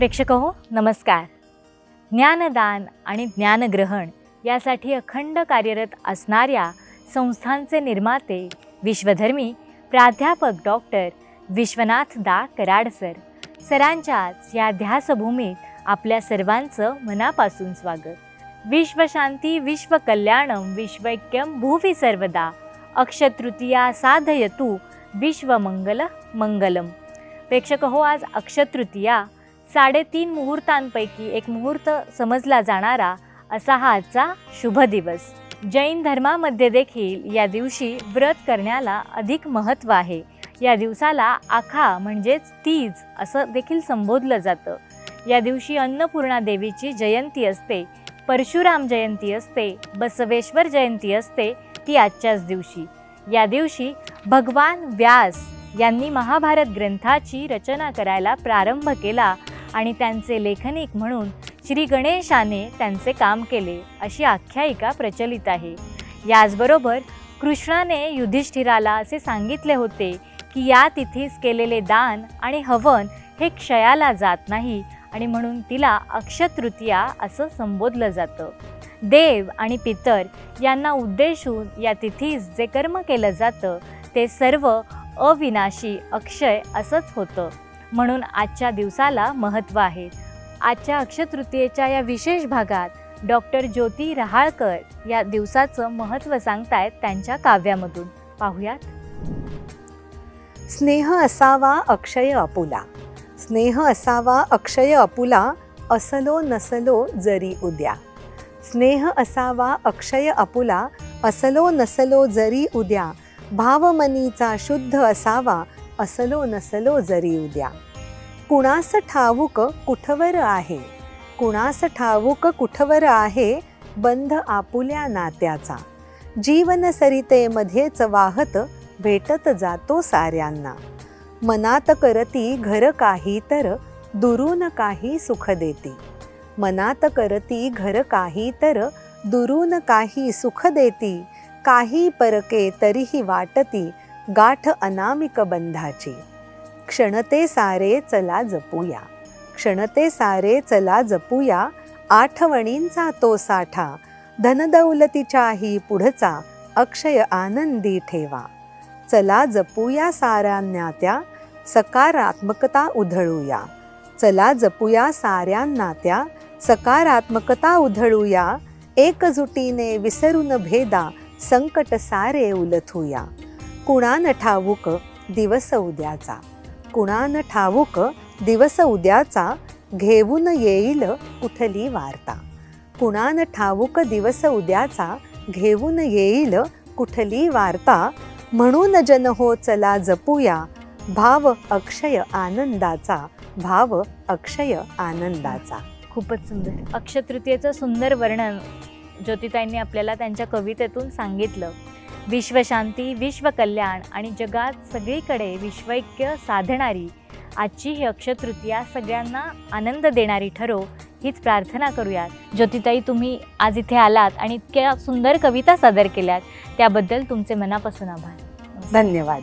प्रेक्षक हो नमस्कार. ज्ञानदान आणि ज्ञानग्रहण यासाठी अखंड कार्यरत असणाऱ्या संस्थांचे निर्माते विश्वधर्मी प्राध्यापक डॉक्टर विश्वनाथ दा कराड सर सरांच्याच या ध्यासभूमीत आपल्या सर्वांचं मनापासून स्वागत. विश्वशांती विश्वकल्याणम विश्वैक्यम भुवी सर्वदा. अक्षतृतीया साधयतु विश्वमंगल मंगलम. प्रेक्षक हो आज अक्षतृतीया साडेतीन मुहूर्तांपैकी एक मुहूर्त समजला जाणारा असा हा आजचा शुभ दिवस. जैन धर्मामध्ये देखील या दिवशी व्रत करण्याला अधिक महत्त्व आहे. या दिवसाला आखा म्हणजेच तीज असं देखील संबोधलं जातं. या दिवशी अन्नपूर्णा देवीची जयंती असते परशुराम जयंती असते बसवेश्वर जयंती असते ती आजच्याच दिवशी. या दिवशी भगवान व्यास यांनी महाभारत ग्रंथाची रचना करायला प्रारंभ केला आणि त्यांचे लेखनिक म्हणून श्री गणेशाने त्यांचे काम केले अशी आख्यायिका प्रचलित आहे. याचबरोबर कृष्णाने युधिष्ठिराला असे सांगितले होते की या तिथीस केलेले दान आणि हवन हे क्षयाला जात नाही आणि म्हणून तिला अक्षतृतीया असं संबोधलं जातं. देव आणि पितर यांना उद्देशून या तिथीस जे कर्म केलं जातं ते सर्व अविनाशी अक्षय असंच होतं. म्हणून आजच्या दिवसाला महत्त्व आहे. आजच्या अक्षतृतीयेच्या या विशेष भागात डॉक्टर ज्योती रहाळकर या दिवसाचं महत्त्व सांगतायत त्यांच्या काव्यामधून. पाहुयात. स्नेह असावा अक्षय अपुला. स्नेह असावा अक्षय अपुला असलो नसलो जरी उद्या. स्नेह असावा अक्षय अपुला असलो नसलो जरी उद्या. भावमनीचा शुद्ध असावा असलो नसलो जरी उद्या. कुणास ठाऊक कुठवर आहे? कुणास ठाऊक कुठवर आहे? बंध आपुल्या नात्याचा. जीवन सरितेमध्येच वाहत भेटत जातो साऱ्यांना. मनात करती घर काही तर दुरून काही सुख देती. मनात करती घर काही तर दुरून काही सुख देती. काही परके तरीही वाटती गाठ अनामिक बंधाची. क्षणते सारे चला जपूया. क्षणते सारे चला जपूया. आठवणींचा तो साठा. धनदौलतीच्याही पुढचा अक्षय आनंदी ठेवा. चला जपूया साऱ्या नात्या. सकारात्मकता उधळूया. चला जपूया साऱ्या नात्या. सकारात्मकता उधळूया. एकजुटीने विसरून भेदा संकट सारे उलथूया. कुणान ठाऊक दिवस उद्याचा? कुणान ठाऊक दिवस उद्याचा? घेऊन येईल कुठली वार्ता? कुणान ठाऊक दिवस उद्याचा? घेऊन येईल कुठली वार्ता? म्हणून जन हो चला जपूया. भाव अक्षय आनंदाचा. भाव अक्षय आनंदाचा. खूपच सुंदर. अक्षतृतीयेचं सुंदर वर्णन ज्योतिताईंनी आपल्याला त्यांच्या कवितेतून सांगितलं. विश्वशांती विश्वकल्याण आणि जगात सगळीकडे विश्वैक्य साधणारी आजची ही अक्षतृतीया सगळ्यांना आनंद देणारी ठरो हीच प्रार्थना करूयात. ज्योतिताई तुम्ही आज इथे आलात आणि इतक्या सुंदर कविता सादर केल्यात. त्याबद्दल तुमचे मनापासून आभार. धन्यवाद.